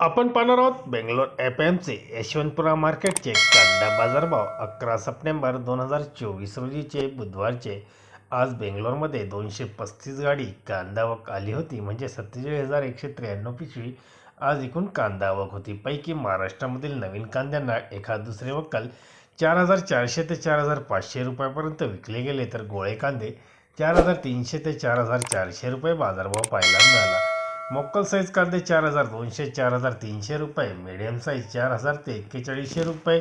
आपण पाहणार आहोत बेंगलोर एफ एमचे यशवंतपुरा मार्केटचे कांदा बाजारभाव अकरा सप्टेंबर दोन हजार चोवीस रोजीचे बुधवारचे. आज बेंगलोरमध्ये दोनशे पस्तीस गाडी कांदा आवक आली होती म्हणजे सत्तेचाळीस हजार एकशे त्र्याण्णव पिशवी. आज एकूण कांदा आवक होती. पैकी महाराष्ट्रामधील नवीन कांद्यांना एखाद दुसरे वक्कल चार हजार चारशे ते चार हजार पाचशे रुपयापर्यंत विकले गेले तर गोळे कांदे चार हजार तीनशे ते चार हजार चारशे रुपये बाजारभाव पाहायला मिळाला. मोक्कल साईज कांदे चार हजार दोनशे चार हजार तीनशे रुपये. मिडियम साईज चार हजार ते एक्केचाळीसशे रुपये.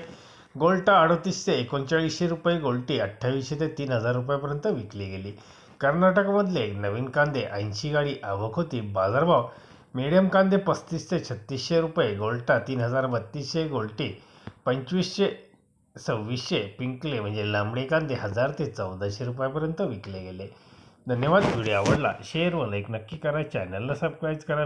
गोल्टा अडतीस ते एकोणचाळीसशे रुपये. गोल्टी अठ्ठावीसशे ते तीन हजार रुपयापर्यंत विकली गेली. कर्नाटकमधले नवीन कांदे ऐंशी गाडी आवक होती. बाजारभाव मिडियम कांदे पस्तीस ते छत्तीसशे रुपये. गोल्टा तीन हजार बत्तीसशे गोल्टी पंचवीसशे सव्वीसशे. पिंकले म्हणजे लांबडे कांदे हजार ते चौदाशे रुपयापर्यंत विकले गेले. धन्यवाद. व्हिडिओ आवडला शेअर व लाईक नक्की करा. चॅनलला सबस्क्राईब करा.